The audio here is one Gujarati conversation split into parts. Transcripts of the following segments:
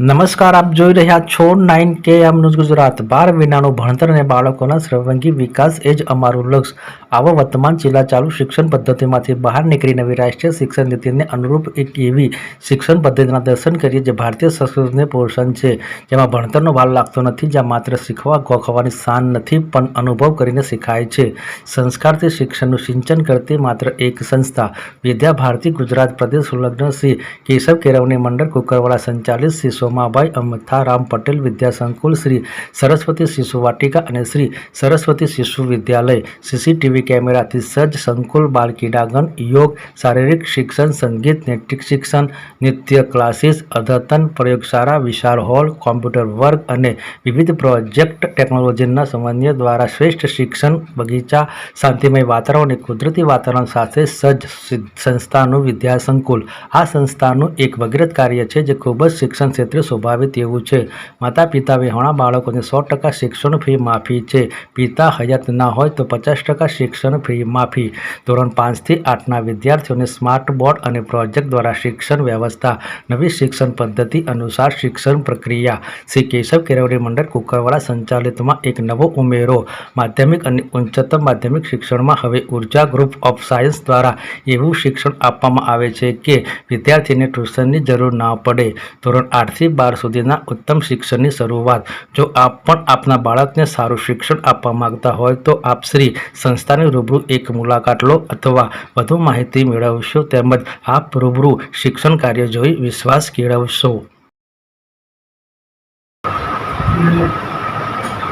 નમસ્કાર, આપ જોઈ રહ્યા છો નાઇન કે એમ ન્યૂઝ ગુજરાત. બાર વિનાનું ભણતર અને બાળકોના સર્વાંગી વિકાસ એ જ અમારું લક્ષ્ય. આવા વર્તમાન ચાલુ શિક્ષણ પદ્ધતિમાંથી બહાર નીકળી નવી રાષ્ટ્રીય શિક્ષણ નીતિને અનુરૂપ એક એવી શિક્ષણ પદ્ધતિના દર્શન કરીએ જે ભારતીય સંસ્કૃતિને પોષણ છે. જેમાં ભણતરનો ભાર લાગતો નથી, જ્યાં માત્ર શીખવા ગોખવાની શાન નથી, પણ અનુભવ કરીને શીખાય છે. સંસ્કારથી શિક્ષણનું સિંચન કરતી માત્ર એક સંસ્થા. વિદ્યા ભારતી ગુજરાત પ્રદેશ, સંલગ્ન શ્રી કેશવ કેરવની મંડળ કુકરવાળા સંચાલિત શ્રી સોમાભાઈ અમથારામ પટેલ, વિદ્યા સંકુલ, શ્રી સરસ્વતી શિશુ વાટિકા અને શ્રી સરસ્વતી શિશુ વિદ્યાલય. સીસીટીવી કેમેરાથી સજ્જ સંકુલ બાળ ક્રીડાગણ યોગ, શારીરિક શિક્ષણ, સંગીત, નૈતિક શિક્ષણ, નૃત્ય ક્લાસીસ, અદ્યતન પ્રયોગશાળા, વિશાળ હોલ, કોમ્પ્યુટર વર્ગ અને વિવિધ પ્રોજેક્ટ ટેકનોલોજીના સમન્વય દ્વારા શ્રેષ્ઠ શિક્ષણ, બગીચા, શાંતિમય વાતાવરણ અને કુદરતી વાતાવરણ સાથે સજ્જ સંસ્થાનું વિદ્યા સંકુલ આ સંસ્થાનું એક ભગીરથ કાર્ય છે જે ખૂબ જ શિક્ષણ ક્ષેત્રે શોભાવે તેવું છે. માતા પિતા વિહોણા બાળકોને સો ટકા શિક્ષણ ફી માફી છે. પિતા હયાત ના હોય તો પચાસ ટકા શિક્ષણ ફી માફી. ધોરણ પાંચથી આઠના વિદ્યાર્થીઓને સ્માર્ટ બોર્ડ અને પ્રોજેક્ટ દ્વારા શિક્ષણ વ્યવસ્થા, નવી શિક્ષણ પદ્ધતિ અનુસાર શિક્ષણ પ્રક્રિયા. શ્રી કેશવ કેરવડી મંડળ કુકરવાડા સંચાલિતમાં એક નવો ઉમેરો. માધ્યમિક અને ઉચ્ચતર માધ્યમિક શિક્ષણમાં હવે ઊર્જા ગ્રુપ ઓફ સાયન્સ દ્વારા એવું શિક્ષણ આપવામાં આવે છે કે વિદ્યાર્થીને ટ્યુશનની જરૂર ના પડે. ધોરણ આઠથી બાર સુધીના ઉત્તમ શિક્ષણની શરૂઆત. જો આપ પણ આપના બાળકને સારું શિક્ષણ આપવા માંગતા હોય તો આપ શ્રી સંસ્થાની રૂબરૂ એક મુલાકાત લો અથવા વધુ માહિતી મેળવશો તેમજ આપ રૂબરૂ શિક્ષણ કાર્ય જોઈ વિશ્વાસ કેળવશો.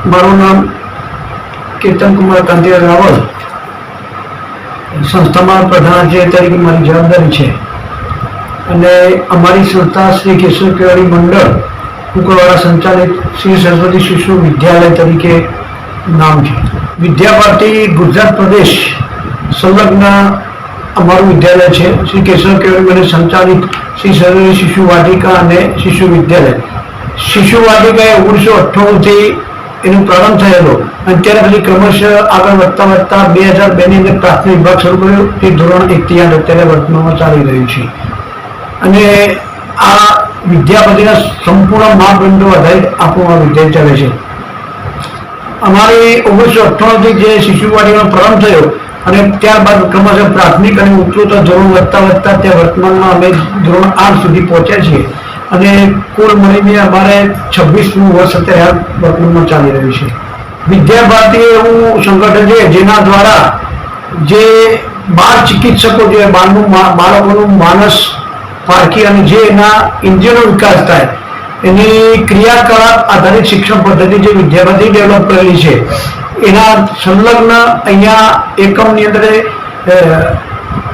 મારું નામ કેતન કુમાર કાંતિયા રાવલ. સંસ્થામાં પ્રધાન તરીકે મારી જવાબદારી છે. અને અમારી સંસ્થા શ્રી કેશવ કેવાડી મંડળ કુકરવાડા સંચાલિત શ્રી સરસ્વતી શિશુ વિદ્યાલય તરીકે નામ છે. વિદ્યા ભારતી ગુજરાત પ્રદેશ સંલગ્ન અમારું વિદ્યાલય છે. શ્રી કેશવ કેળવણી મંડળ સંચાલિત શ્રી સરસ્વતી શિશુ વાટિકા અને શિશુ વિદ્યાલય. શિશુ વાટિકા એ ઓગણીસો અઠ્ઠાણુંથી એનો પ્રારંભ થયેલો અને ત્યાર પછી ક્રમશઃ આગળ વધતા વધતા બે હજાર બેની અંદર પ્રાથમિક વિભાગ શરૂ કર્યો. તે ધોરણ એકથી આઠ અત્યારે વર્તમાનમાં ચાલી રહ્યું છે. અને આ વિદ્યાપતિના સંપૂર્ણ માપદંડો આધારિત આપણું આ વિધેય ચાલે છે. અમારી ઓગણીસો અઠ્ઠાણુંથી જે શિશુવાડીનો પ્રારંભ થયો અને ત્યારબાદ ક્રમશઃ પ્રાથમિક અને ઉચ્ચતર ધોરણ વધતા વધતા ત્યાં વર્તમાનમાં અમે ધોરણ આઠ સુધી પહોંચ્યા છીએ અને કુલ મળીને અમારે છવ્વીસમું વર્ષ અત્યારે હાલ વર્તમાનમાં ચાલી રહ્યું છે. વિદ્યા ભારતી એવું સંગઠન છે જેના દ્વારા જે બાળ ચિકિત્સકો જે બાળનું બાળકોનું માનસ પારખી અને જે એના ઇન્દ્રિયનો વિકાસ થાય, એની ક્રિયાકલાપ આધારિત શિક્ષણ પદ્ધતિ જે વિદ્યાર્થી ડેવલપ કરેલી છે, એના સંલગ્ન અહીંયા એકમની અંદર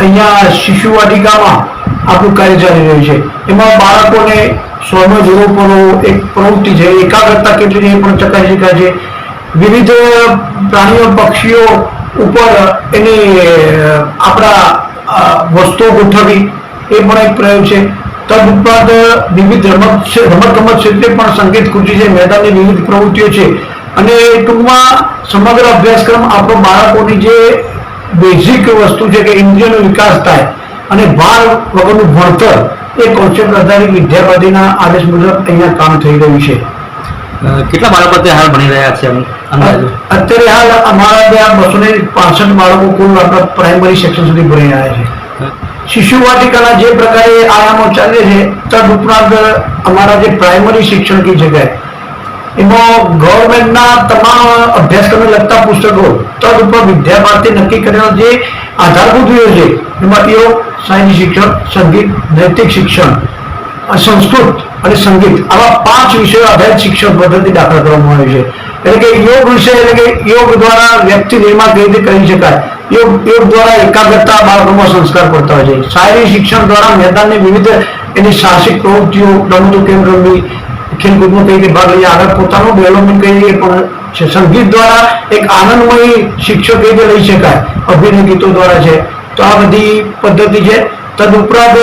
અહીંયા શિશુ વાટિકામાં આપણું કાર્ય ચાલી રહ્યું છે. એમાં બાળકોને સ્વર્ણ પડો એક પ્રવૃત્તિ છે, એકાગ્રતા કેટલી એ પણ ચકાસી શકાય છે. વિવિધ પ્રાણીઓ, પક્ષીઓ ઉપર એની આપણા વસ્તુઓ ગોઠવવી એ પણ એક પ્રયોગ છે. તદુપરાંત વિવિધ રમત છે રમત ક્ષેત્રે પણ સંગીત ખુરશી છે. મેદાનની વિવિધ પ્રવૃત્તિઓ છે. અને ટૂંકમાં સમગ્ર અભ્યાસક્રમ આપણો બાળકોની જે બેઝિક વસ્તુ છે કે ઇન્દ્રિયનો વિકાસ થાય અને ભાર વગરનું ભણતર એ કોન્સેપ્ટ આધારિત વિદ્યાપતિના આદેશ મુજબ અહીંયા કામ થઈ રહ્યું છે. કેટલા બાળકો તે હાલ ભણી રહ્યા છે અત્યારે હાલ અમારા ત્યાં બસો ને પાસઠ બાળકો કુલ આપણા પ્રાઇમરી સેક્શન સુધી ભણી રહ્યા છે. શિશુ વાટિકાના જે પ્રકારે આયામો ચાલે છે તદ ઉપરાંત અમારા જે પ્રાઇમરી શિક્ષણ કી જગ્યાએ, એમાં ગવર્મેન્ટના તમામ અભ્યાસક્રમને લગતા પુસ્તકો તદ ઉપર વિદ્યા ભારતી નક્કી કરેલા જે આધારભૂત વિષયો છે, એમાં તેઓ સાયન્સ શિક્ષણ, સંગીત, નૈતિક શિક્ષણ, સંસ્કૃત અને સંગીત, આવા પાંચ વિષયો આધારિત શિક્ષણ પદ્ધતિ દાખલ કરવામાં આવી છે. એટલે કે યોગ વિષય એટલે કે યોગ દ્વારા વ્યક્તિ નિર્માણ કઈ રીતે કરી શકાય? યોગ યોગ દ્વારા એકાગ્રતા, બાળકોમાં સંસ્કાર પડતા હોય છે. શારીરિક શિક્ષણ દ્વારા મેદાનની વિવિધ એની સાહસિક પ્રવૃત્તિઓ, રમતો, કેમ રમવી, ખેલકૂદમાં કઈ રીતે ભાગ લઈ આગળ પોતાનું ડેવલપમેન્ટ કઈ રીતે પણ છે. સંગીત દ્વારા એક આનંદમય શિક્ષક કઈ રીતે લઈ શકાય? અભિનય ગીતો દ્વારા છે. તો આ બધી પદ્ધતિ છે. તદુપરાંત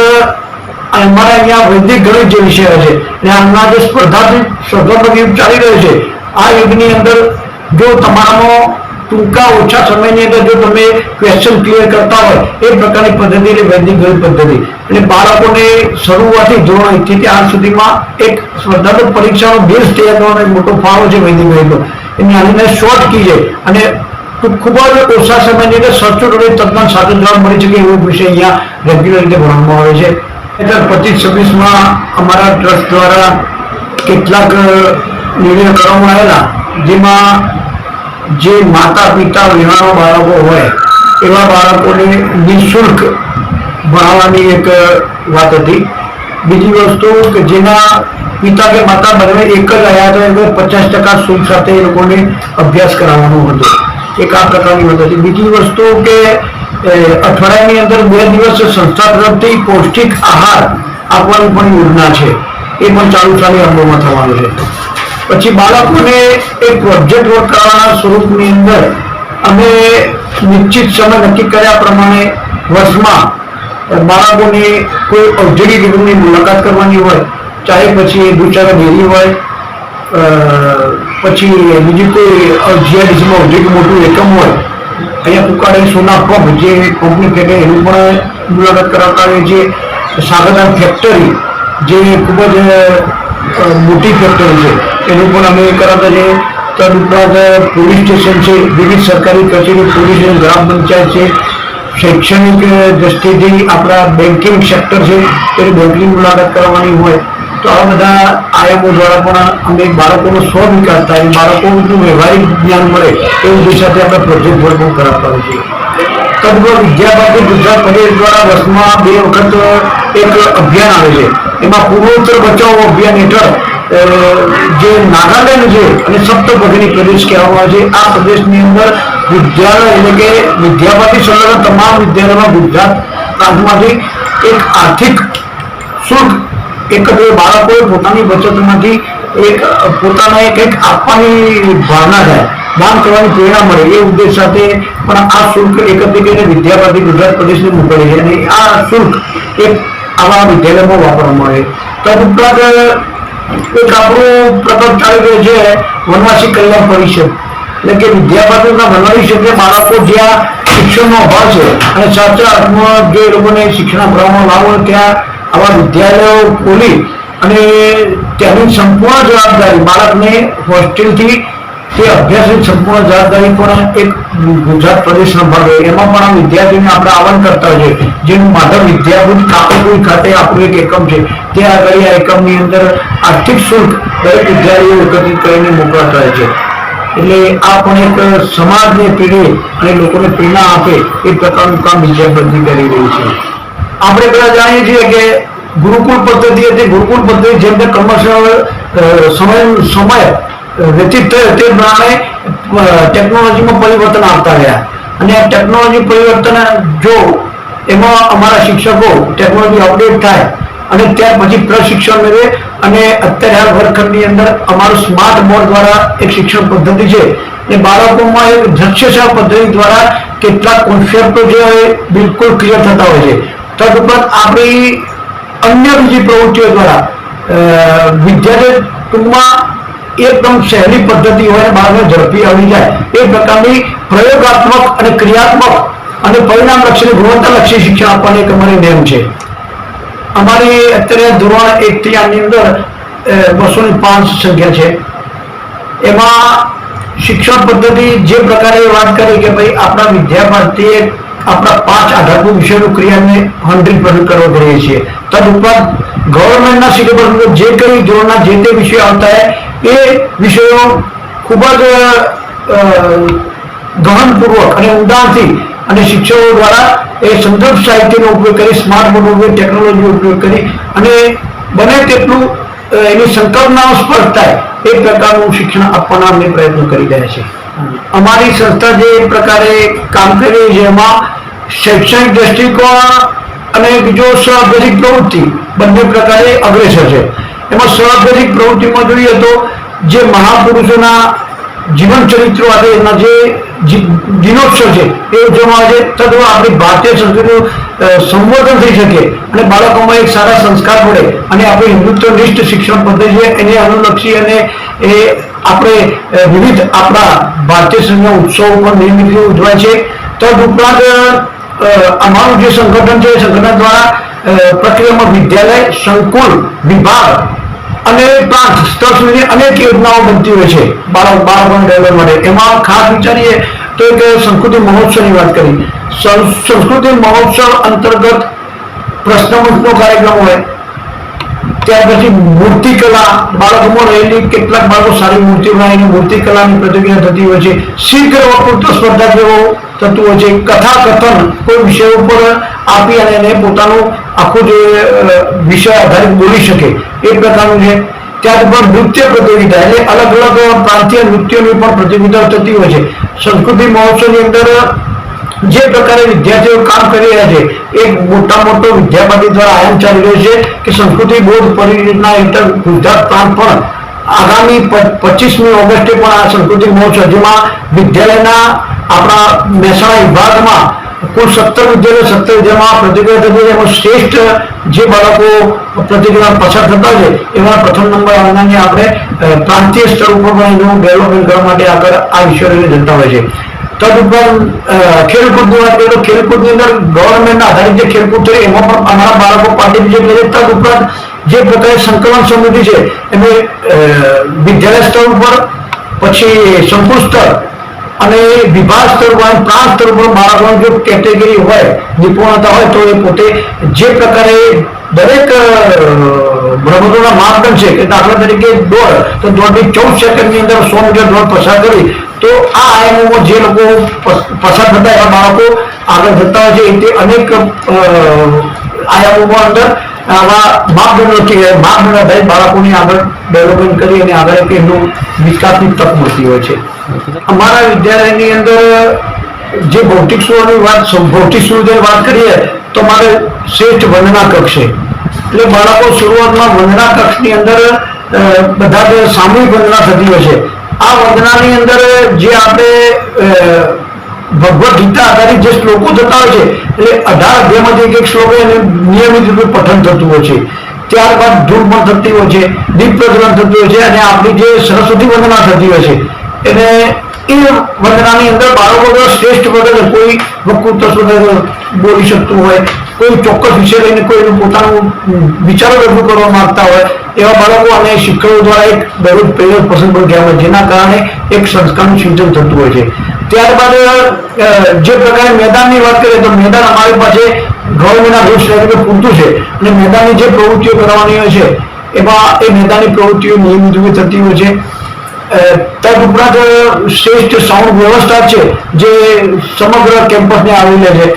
અમારા અહીંયા વૈદિક ગણિત જે વિષયો છે અને હમણાં જે સ્પર્ધાત્મક સ્પર્ધાત્મક યુગ ચાલી રહ્યો છે આ યુગની અંદર જો તમારો ટૂંકા ઓછા સમયની અંદર જો તમે ક્વેશ્ચન ક્લિયર કરતા હોય, એ પ્રકારની પદ્ધતિ એટલે વૈદિક ગણિત પદ્ધતિ. એટલે બાળકોને શરૂઆતથી ધોરણ એકથી ત્યાં સુધીમાં એક સ્પર્ધાત્મક પરીક્ષાનો બેઝ તૈયાર કરવાનો એક મોટો ફાળો છે વૈદિક ગણિતનો. એની આને શોર્ટ કી છે અને ખૂબ જ ઓછા સમયની અંદર સચોટ અને તદ્દન સાધન જવાબ મળી શકે એવો વિષય અહીંયા રેગ્યુલર રીતે ભણવામાં આવે છે. હજાર પચીસ છવ્વીસમાં અમારા ટ્રસ્ટ દ્વારા કેટલાક નિર્ણયો કરવામાં આવેલા, જેમાં જે માતા પિતા વિહાણો બાળકો હોય, એવા બાળકોને નિઃશુલ્ક ભણાવવાની એક વાત હતી. બીજી વસ્તુ કે જેના પિતા કે માતા બંને એક જ રહ્યા હતા એટલે પચાસ ટકા શુલ્ક સાથે એ લોકોને અભ્યાસ કરાવવાનો હતો. એક આ પ્રકારની વાત હતી. બીજી વસ્તુ કે અઠવાડિયાની અંદર બે દિવસ સંસ્થા તરફથી પૌષ્ટિક આહાર આપવાની પણ યોજના છે. એ પણ ચાલુ ચાલી અમલમાં થવાનું છે. પછી બાળકોને એક પ્રોજેક્ટ વર્ક સ્વરૂપની અંદર અમે નિશ્ચિત સમય નક્કી કર્યા પ્રમાણે વર્ષમાં બાળકોને કોઈ ઔદ્યોગિક એકમની મુલાકાત કરવાની હોય, ચાહે પછી દુચારા ડેરી હોય પછી બીજી કોઈ જીઆઈડીસીમાં ઔદ્યોગિક મોટું એકમ હોય, અહીંયા કુકાડે સોના પંપ જે કંપની ફેટે એનું પણ મુલાકાત કરાવતા હોઈએ છે. સાગરદાન ફેક્ટરી જે ખૂબ જ મોટી ફેક્ટરી છે. એનું પણ અમે કરાવતા છીએ. તદુપરાંત પોલીસ સ્ટેશન છે. વિવિધ સરકારી કચેરી પોલીસ ગ્રામ પંચાયત છે. શૈક્ષણિક દ્રષ્ટિથી આપણા બેન્કિંગ સેક્ટર છે. તે બેન્કિંગ મુલાકાત કરવાની હોય તો આ બધા આયામો દ્વારા પણ અમે બાળકોનો સ્વ વિકાસ થાય, બાળકોનું વ્યવહારિક જ્ઞાન મળે, એ ઉદ્દેશ સાથે આપણે પ્રોજેક્ટ વર્ક પણ કરાવતા હોઈએ છીએ. તદુપરાંત વિદ્યાભારતી ગુજરાત પ્રદેશ દ્વારા વર્ષમાં બે વખત એક અભિયાન આવે છે. એમાં પૂર્વોત્તર બચાવો અભિયાન હેઠળ જે નાગાલેન્ડ છે અને સપ્તભગની પ્રદેશ કહેવામાં આવે છે. આ પ્રદેશની અંદર વિદ્યાલય એટલે કે વિદ્યાપતિ સંલગ્ન તમામ વિદ્યાલયમાં ગુજરાત પ્રાંતમાંથી એક આર્થિક શુલ્ક એકત્ર બાળકોએ પોતાની બચતમાંથી એક પોતાના એક એક આપવાની ભાવના થાય. દાન કરવાની પ્રેરણા મળે. એ ઉદ્દેશ સાથે પણ આ શુલ્ક એકત્રિત કરીને વિદ્યાપતિ ગુજરાત પ્રદેશને મોકલે છે. અને આ શુલ્ક એક આવા વિદ્યાલયમાં વાપરવામાં આવે. તદુપરાંત એક આપણું પ્રકલ્પ ચાલી રહ્યો છે, વનવાસી કલ્યાણ પરિષદ. એટલે કે વિદ્યાપતિના વનવાસી ક્ષેત્રે બાળકો જ્યાં શિક્ષણનો અભાવ છે અને સાચા અર્થમાં જે લોકોને શિક્ષણ આપવામાં લાવો ત્યાં આવા વિદ્યાલયો ખોલી અને તેની સંપૂર્ણ જવાબદારી, બાળકને હોસ્ટેલથી તે અભ્યાસની સંપૂર્ણ જવાબદારી પણ એક ગુજરાત પ્રદેશ સંભાળે એમાં પણ આ વિદ્યાર્થીઓને આપણે આહવાન કરતા હોઈએ જેનું માધવ વિદ્યાપીઠ કાપડપુર ખાતે આપણું એક એકમ છે. તે આગળ આ એકમની અંદર આર્થિક શુલ્ક દરેક વિદ્યાર્થીઓ એકત્રિત કરીને મોકલાતા હોય છે. એટલે આ પણ એક સમાજને પ્રેરે અને લોકોને પ્રેરણા આપે એ પ્રકારનું કામ વિદ્યાપંથી કરી રહ્યું છે. આપણે પેલા જાણીએ છીએ કે ગુરુકુળ પદ્ધતિ હતી. ગુરુકુળ પદ્ધતિ જેમ કે કમર્શિયલ સમય સમય વ્યતીત થયો તે પ્રમાણે ટેકનોલોજીમાં પરિવર્તન આવતા રહ્યા. અને આ ટેકનોલોજી પરિવર્તન જો એમાં અમારા શિક્ષકો ટેકનોલોજી અપડેટ થાય અને ત્યાર પછી પ્રશિક્ષણ મેળવે અને અત્યારે હાલ વર્ગખંડની અંદર અમારું સ્માર્ટ બોર્ડ દ્વારા એક શિક્ષણ પદ્ધતિ છે. એ બાળકોમાં એક દ્રશ્યશા પદ્ધતિ દ્વારા કેટલાક કોન્સેપ્ટો જે બિલકુલ ક્લિયર થતા હોય છે. તદુપરાંત આપણી અન્ય બીજી પ્રવૃત્તિઓ દ્વારા વિદ્યાર્થી ટૂંકમાં એકદમ સહેલી પદ્ધતિ હોય બાળકને ઝડપી આવી જાય, એ પ્રકારની પ્રયોગાત્મક અને ક્રિયાત્મક અને પરિણામલક્ષી ગુણવત્તાલક્ષી શિક્ષણ આપવાની એક અમારી નેમ છે. અમારી અત્યારે ધોરણ એક થી આની અંદર બસો પાંચ સંખ્યા છે. એમાં શિક્ષણ પદ્ધતિ જે પ્રકારે વાત કરી કે ભાઈ આપણા વિદ્યાર્થીએ આપણા પાંચ આધારભૂત વિષયનું ક્રિયાને હંડ્રેડ કરવા કરીએ છીએ. તદુપરાંત ગવર્મેન્ટના સિલેબસ મુજબ જે કઈ ધોરણના જે તે વિષયો આવતા હોય એ વિષયો ખૂબ જ ગહનપૂર્વક અને ઊંડાણથી અને શિક્ષકો દ્વારા એ સંદર્ભ સાહિત્યનો ઉપયોગ કરી, સ્માર્ટ બોર્ડનો ઉપયોગ, ટેકનોલોજીનો ઉપયોગ કરી અને બને તેટલું એની સંકલ્પનાઓ સ્પષ્ટ થાય એ પ્રકારનું શિક્ષણ આપવાના અમે પ્રયત્નો કરી રહ્યા છે. અમારી સંસ્થા જે પ્રકારે કામ કરી રહી છે, એમાં શૈક્ષણિક દ્રષ્ટિકોણ અને બીજો સ્વાભ્યાસિક પ્રવૃત્તિ, બંને પ્રકારે અગ્રેસર છે. એમાં સ્વાભ્યાસિક પ્રવૃત્તિમાં જોઈએ તો જે મહાપુરુષોના જીવન ચરિત્રો આજે એના જે દિનોત્સવ છે, એ ઉજવવામાં આવે છે. તદ્વા આપણી ભારતીય સંસ્કૃતિનું સંવર્ધન થઈ શકે અને બાળકોમાં એક સારા સંસ્કાર પડે અને આપણે હિન્દુત્વનિષ્ઠ શિક્ષણ પદ્ધતિ છે, એને અનુલક્ષી અને એ આપણે વિવિધ આપણા ભારતીય સંઘના ઉત્સવો પણ નિયમિત ઉજવાય છે. તદ ઉપરાંત અમારું જે સંગઠન છે સંગઠન દ્વારા પ્રક્રિયામાં વિદ્યાલય, સંકુલ, વિભાગ અને પ્રાંત સ્તર સુધી અનેક યોજનાઓ બનતી હોય છે, બાળક, બાળકોને ડેવલપ માટે. એમાં ખાસ વિચારીએ તો એક સંસ્કૃતિ મહોત્સવની વાત કરી. સંસ્કૃતિ મહોત્સવ અંતર્ગત પ્રશ્નમુખનો કાર્યક્રમ હોય. ત્યાર પછી મૂર્તિકલા, બાળકોમાં રહેલી કેટલાક બાળકો સારી મૂર્તિ બનાવીને મૂર્તિકલાની પ્રતિક્રિયા થતી હોય છે. શીઘ્ર વક્તૃત્વ સ્પર્ધા જેવો થતું હોય છે. કથા કથન કોઈ વિષય ઉપર આપી અને એને પોતાનું આખું જે વિષય આધારિત બોલી શકે એ પ્રકારનું છે. ત્યારબાદ નૃત્ય પ્રતિયોગિતા એટલે અલગ અલગ પ્રાંતીય નૃત્યોની પણ પ્રતિયોગિતા થતી હોય છે. સંસ્કૃતિ મહોત્સવની અંદર જે પ્રકારે વિદ્યાર્થીઓ કામ કરી રહ્યા છે એક મોટા મોટો વિદ્યાપતિ દ્વારા આયોજન ચાલી રહ્યો છે કે સંસ્કૃતિ બોર્ડ પરિયોજના હેઠળ ગુજરાત પ્રાંત પણ આગામી પચીસમી ઓગસ્ટે પણ આ સંસ્કૃતિ મહોત્સવ, જેમાં વિદ્યાલયના આપણા મહેસાણા વિભાગમાં કુલ સત્તર વિદ્યાલય, સત્તર વિદ્યાલયમાં પ્રતિક્રિયા થતી એમાં શ્રેષ્ઠ જે બાળકો પ્રતિક્રિયા પસાર થતા છે, એમાં પ્રથમ નંબર આવનારને આપણે પ્રાંતીય સ્તર ઉપર પણ એનું ડેવલપમેન્ટ કરવા માટે આગળ આ વિશ્વની જતા હોય છે. તદુપરાંત ખેલકૂદની વાત કરીએ તો ખેલકૂદની અંદર ગવર્મેન્ટના આધારિત જે ખેલકૂદ છે, એમાં પણ અમારા બાળકો પાર્ટિસિપેટ કરે તદ તદુપરાંત જે પ્રકારે સંકલન સમિતિ છે એમને વિદ્યાલય સ્તર ઉપર, પછી સંકુલ સ્તર અને વિભાગ સ્તર ઉપર પ્રાંત સ્તર ઉપર બાળકોની જો કેટેગરી હોય, નિપુણતા હોય, તો એ પોતે જે પ્રકારે દરેક રમતોના માપદંડ છે, કે દાખલા તરીકે દોડ, તો દોડની ચૌદ સેકન્ડની અંદર સો મીટર દોડ પસાર કરી, તો આ આયામોમાં જે લોકો પસ- પસાર થતા એવા બાળકો આગળ જતા હોય છે એ અનેક આયામોમાં અંદર આવા માપદંડો માપદંડ આધારિત બાળકોની આગળ ડેવલપમેન્ટ કરી અને આગળ એમનું વિકાસની તક મળતી હોય છે. અમારા વિદ્યાલયની અંદર જે ભૌતિક સુવિધાની વાત ભૌતિક સુવિધાની વાત કરીએ તો મારે શ્રેષ્ઠ વંદના કક્ષ છે. એટલે બાળકો શરૂઆતમાં વંદના કક્ષની અંદર બધા જ સામૂહિક વંદના થતી હોય છે. આ વંદનાની અંદર જે આપણે ભગવદ ગીતા આધારિત જે શ્લોકો થતા હોય છે, એટલે અઢાર અધ્યાયમાંથી એક એક શ્લોક એને નિયમિત રૂપે પઠન થતું હોય છે. ત્યારબાદ ધૂળ પણ થતી હોય છે, દીપ પ્રજ્વલન થતું હોય છે, અને આપણી જે સરસ્વતી વંદના થતી હોય છે. એને એ વંદનાની અંદર બાળકો શ્રેષ્ઠ વગર કોઈ સ્પર્ધા બોલી શકતું હોય કોઈ ચોક્કસ વિષય લઈને કોઈ પોતાનું વિચારો રજૂ કરવા માંગતા હોય, એવા બાળકો અને શિક્ષકો દ્વારા એક દરરોજ પ્રેરક પસંદ પણ કહેવાય જેના કારણે એક સંસ્કારનું સિંચન થતું હોય છે. ત્યારબાદ જે પ્રકારે મેદાનની વાત કરીએ તો મેદાન અમારી પાસે ગવર્મેન્ટના રૂલ્સ તરીકે પૂરતું છે અને મેદાનની જે પ્રવૃત્તિઓ કરવાની હોય છે, એમાં એ મેદાનની પ્રવૃત્તિઓ નિયમિત રૂપે થતી હોય છે. તદઉપરાંત તદ ઉપરાંત શ્રેષ્ઠ સાઉન્ડ વ્યવસ્થા છે, જે સમગ્ર કેમ્પસને આવરી લે છે.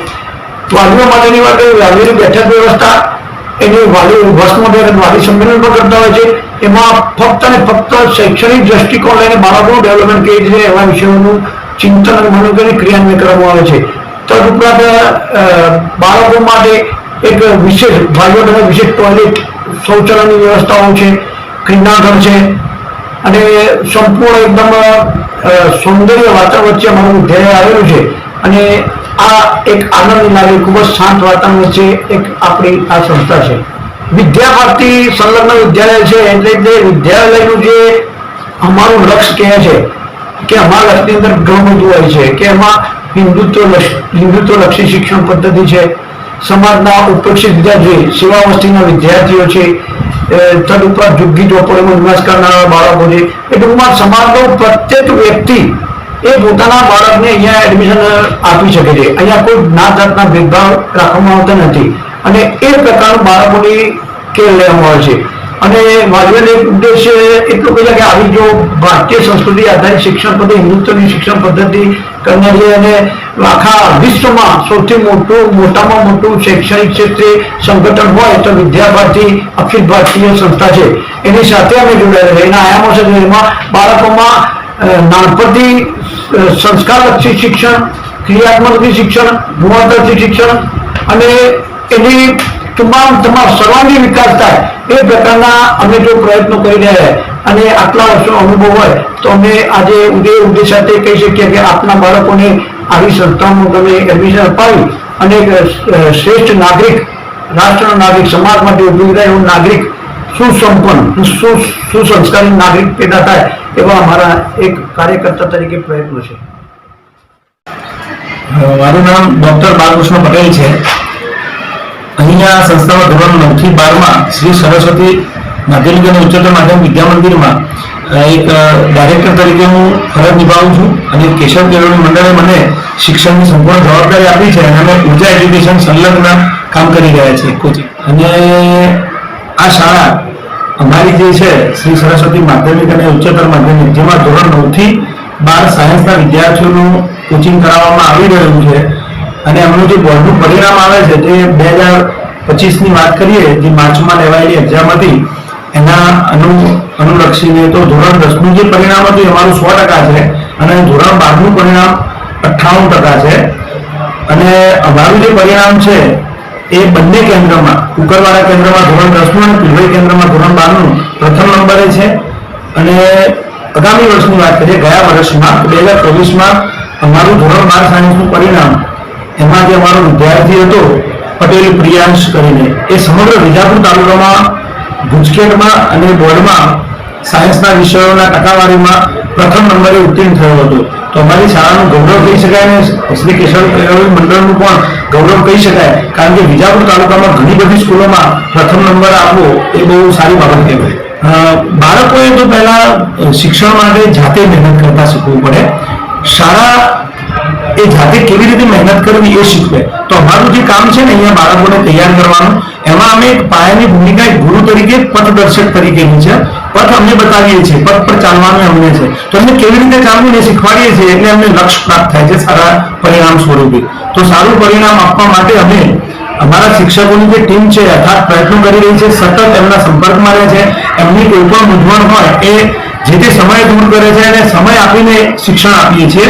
વાલીઓ માટેની કરીએ વાલીઓની બેઠક વ્યવસ્થા એની વાલી વર્ષમાં બે વાલી સંમેલન પણ કરતા હોય છે. એમાં ફક્ત અને ફક્ત શૈક્ષણિક દ્રષ્ટિકોણ લઈને બાળકોનું ડેવલપમેન્ટ કેવી રીતે એવા વિષયોનું ચિંતન અને મનોગની ક્રિયાન્વયન કરવામાં આવે છે. તદ ઉપરાંત બાળકો માટે એક વિશેષ ભાઈઓ માટે વિશેષ ટોયલેટ શૌચાલયની વ્યવસ્થાઓ છે ક્રીડાઘર છે અને સંપૂર્ણ એકદમ સૌંદર્ય વાતાવરણ વચ્ચે અમારું ધ્યેય આવેલું છે. અને આ એક આનંદ લાગે ખૂબ જ શાંત વાતાવરણ છે, એક આપણી આ સંસ્થા છે. વિદ્યાભારતી ભારતી સંલગ્ન વિદ્યાલય છે, એટલે તે વિદ્યાલયનું જે અમારું લક્ષ્ય કહે છે કે અમારા લક્ષની અંદર ઘણું બધું હોય છે, કે એમાં હિન્દુત્વ લક્ષ- હિન્દુત્વ લક્ષી શિક્ષણ પદ્ધતિ છે, સમાજના ઉપેક્ષિત વિદ્યાર્થી સેવા વસ્તીના વિદ્યાર્થીઓ છે તદુપરાંત ઝુગ્ગી ચોપડીમાં નિવાસ કરનારા બાળકો છે. એ ટૂંકમાં સમાજનો પ્રત્યેક વ્યક્તિ એ પોતાના બાળકને અહીંયા એડમિશન આપી શકે છે. અહીંયા કોઈ જ્ઞાત જાતના ભેદભાવ રાખવામાં આવતા નથી. અને એ પ્રકાર બાળકોની કેર લેવામાં આવે છે. અને વાલીઓને એક ઉદ્દેશ એટલો કહે કે આવી જો ભારતીય સંસ્કૃતિ આધારિત શિક્ષણ પદ્ધતિ, હિન્દુત્વની શિક્ષણ પદ્ધતિ કરનારી અને આખા વિશ્વમાં સૌથી મોટું, મોટામાં મોટું શૈક્ષણિક ક્ષેત્રે સંગઠન હોય તો વિદ્યા ભારતી અખિલ ભારતીય સંસ્થા છે. એની સાથે અમે જોડાયેલા એના આયામો છે એમાં બાળકોમાં નાનપણથી સંસ્કારલક્ષી શિક્ષણ ક્રિયાત્મક શિક્ષણ, ગુણવત્તાથી શિક્ષણ અને એની તમામ તમામ સર્વાંગી વિકાસ થાય એ પ્રકારના અમે જો પ્રયત્નો કરી રહ્યા અને આટલા વર્ષનો અનુભવ હોય તો અમે આજે ઉદય ઉદય સાથે કહી શકીએ કે આપના બાળકોને આવી સંસ્થાઓમાં તમે એડમિશન અપાવી અને શ્રેષ્ઠ નાગરિક, રાષ્ટ્રનો નાગરિક સમાજ માટે ઉપયોગી થાય એવું નાગરિક સુસંપન્ન સુસંસ્કારી નાગરિક પેદા થાય એવા અમારા એક કાર્યકર્તા તરીકે પ્રયત્નો છે. મારું નામ ડોક્ટર બાલકૃષ્ણ પટેલ છે. અહીંયા સંસ્થામાં ધોરણ નવથી બારમાં શ્રી સરસ્વતી માધ્યમિક અને ઉચ્ચતર માધ્યમિક વિદ્યા મંદિરમાં એક ડાયરેક્ટર તરીકે હું ફરજ નિભાવું છું અને કેશવ કેળવણી મંડળે મને શિક્ષણની સંપૂર્ણ જવાબદારી આપી છે અને અમે ઊર્જા એજ્યુકેશન સંલગ્ન કામ કરી રહ્યા છીએ. કોચિંગ અને આ શાળા અમારી જે છે, શ્રી સરસ્વતી માધ્યમિક અને ઉચ્ચતર માધ્યમિક, જેમાં ધોરણ નવથી બાર સાયન્સના વિદ્યાર્થીઓનું કોચિંગ કરાવવામાં આવી રહ્યું છે. અને એમનું જે બોર્ડનું પરિણામ આવે છે, તે બે હજાર પચીસની વાત કરીએ, જે માર્ચમાં લેવાયેલી એક્ઝામ હતી, એના અનુ, અનુલક્ષીને તો ધોરણ દસનું જે પરિણામ હતું, એ અમારું સો ટકા છે. અને ધોરણ બારનું પરિણામ અઠ્ઠાવન ટકા છે. અને અમારું જે પરિણામ છે એ બંને કેન્દ્રમાં કુકરવાડા કેન્દ્રમાં ધોરણ દસનું અને પીલવાઈ કેન્દ્રમાં ધોરણ બારનું પ્રથમ નંબરે છે. અને આગામી વર્ષની વાત કરીએ, ગયા વર્ષમાં, બે હજાર ચોવીસમાં અમારું ધોરણ બાર સાયન્સનું પરિણામ, એમાં જે અમારો વિદ્યાર્થી હતો, પટેલ પ્રિયાંશ કરીને, એ સમગ્ર વિજાપુર તાલુકામાં ગુજકેટમાં અને બોર્ડમાં સાયન્સના વિષયોના ટકાવારીમાં પ્રથમ નંબરે ઉત્તીર્ણ થયો હતો. તો અમારી શાળાનું ગૌરવ કહી શકાય અને શ્રી કેશવ મંડળનું પણ ગૌરવ કહી શકાય. કારણ કે વિજાપુર તાલુકામાં ઘણી બધી સ્કૂલોમાં પ્રથમ નંબર આપવો એ બહુ સારી બાબત કહેવાય. બાળકોએ તો પહેલા શિક્ષણ માટે જાતે મહેનત કરતા શીખવું પડે. શાળા એ જાતે કેવી રીતે મહેનત કરવી એ શીખવે. તો અમારું જે કામ છે ને અહીંયા બાળકોને તૈયાર કરવાનું, એમાં અમે એક પાયાની ભૂમિકા એક ગુરુ તરીકે પથદર્શક તરીકેની છે. પથ અમને બતાવીએ છીએ, પથ પર ચાલવાનું અમને છે. તો અમને કેવી રીતે ચાલવું એ શીખવાડીએ છીએ એટલે અમને લક્ષ્ય પ્રાપ્ત થાય છે સારા પરિણામ સ્વરૂપે. તો સારું પરિણામ આપવા માટે અમે અમારા શિક્ષકોની જે ટીમ છે અર્થાત પ્રયત્નો કરી રહી છે, સતત એમના સંપર્કમાં રહે છે. એમની કોઈ પણ મૂંઝવણ હોય એ જે તે સમય દૂર કરે છે અને સમય આપીને શિક્ષણ આપીએ છીએ.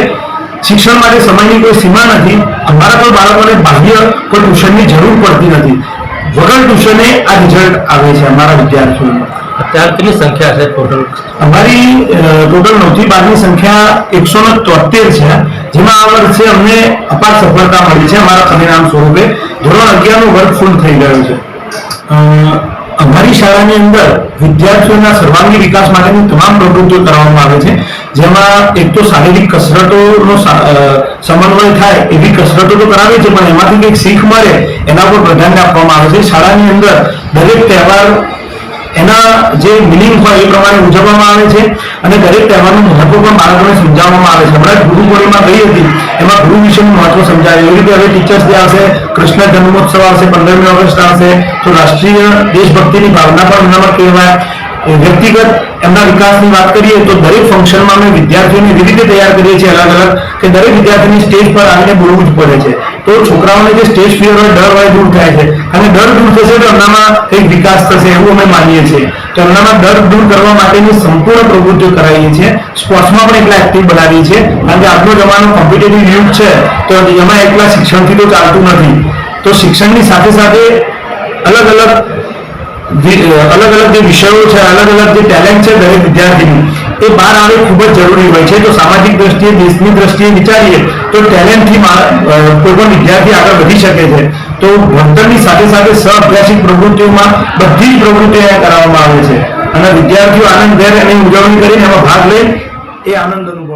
શિક્ષણ માટે સમયની કોઈ સીમા નથી અમારા પણ બાળકોને બાહ્ય કોઈ ટ્યુશનની જરૂર પડતી નથી. વગર ટ્યુશને આ રિઝલ્ટ આવે છે અમારા વિદ્યાર્થીઓનું. અત્યારે કેટલી સંખ્યા છે ટોટલ અમારી ટોટલ નવથી બારની સંખ્યા એકસો ને તોતેર છે. જેમાં આ વર્ષે અમને અપાર સફળતા મળી છે અમારા પરિણામ સ્વરૂપે. ધોરણ અગિયારનું વર્ગ ફૂલ થઈ ગયું છે. અમારી શાળાની અંદર વિદ્યાર્થીઓના સર્વાંગી વિકાસ માટેની તમામ પ્રવૃત્તિઓ કરવામાં આવે છે. જેમાં એક તો શારીરિક કસરતોનો સમન્વય થાય એવી કસરતો તો કરાવે છે, પણ એમાંથી કંઈક શીખ મળે એના પર પ્રાધાન્ય આપવામાં આવે છે. શાળાની અંદર દરેક તહેવાર એના જે મિનિંગ હોય એ પ્રમાણે ઉજવવામાં આવે છે અને દરેક તહેવારનું મહત્વ પણ બાળકોને સમજાવવામાં આવે છે. હમણાં ગુરુ પૂર્ણિમા ગઈ હતી, એમાં ગુરુ વિશેનું મહત્વ સમજાવ્યું એવી રીતે હવે ટીચર્સ ડે આવશે, કૃષ્ણ જન્મોત્સવ આવશે, પંદરમી ઓગસ્ટ આવશે. તો રાષ્ટ્રીય દેશભક્તિની ભાવના પણ એનામાં કહેવાય. વ્યક્તિગત એમના વિકાસની વાત કરીએ તો દરેક ફંક્શનમાં અમે વિદ્યાર્થીઓને એવી રીતે તૈયાર કરીએ છીએ અલગ અલગ કે દરેક વિદ્યાર્થીની સ્ટેજ પર આવીને બોલવું જ પડે છે. તો છોકરાઓને જે સ્ટેજ ફિયર હોય, ડર હોય દૂર થાય છે. અને ડર દૂર થશે તો એમનામાં કંઈક વિકાસ થશે એવું અમે માનીએ છીએ. તો એમનામાં ડર દૂર કરવા માટેની સંપૂર્ણ પ્રવૃત્તિઓ કરાવીએ છીએ. સ્પોર્ટ્સમાં પણ એટલા એક્ટિવ બનાવીએ છીએ. કારણ કે આજનો જમાનો કોમ્પિટેટિવ યુગ છે, તો એમાં એકલા શિક્ષણથી તો ચાલતું નથી. તો શિક્ષણની સાથે સાથે અલગ અલગ અલગ અલગ જે વિષયો છે અલગ અલગ જે ટેલેન્ટ છે દરેક વિદ્યાર્થીનું, એ બહાર આવે ખૂબ જ જરૂરી હોય છે. તો સામાજિક દ્રષ્ટિએ, દેશની દ્રષ્ટિએ વિચારીએ, તો ટેલેન્ટથી કોઈ પણ વિદ્યાર્થી આગળ વધી શકે છે. તો ભણતરની સાથે સાથે સહ અભ્યાસિક પ્રવૃત્તિઓમાં બધી જ પ્રવૃત્તિઓ કરાવવામાં આવે છે. અને વિદ્યાર્થીઓ આનંદ ઘેર એની ઉજવણી કરીને એમાં ભાગ લે, એ આનંદ અનુભવે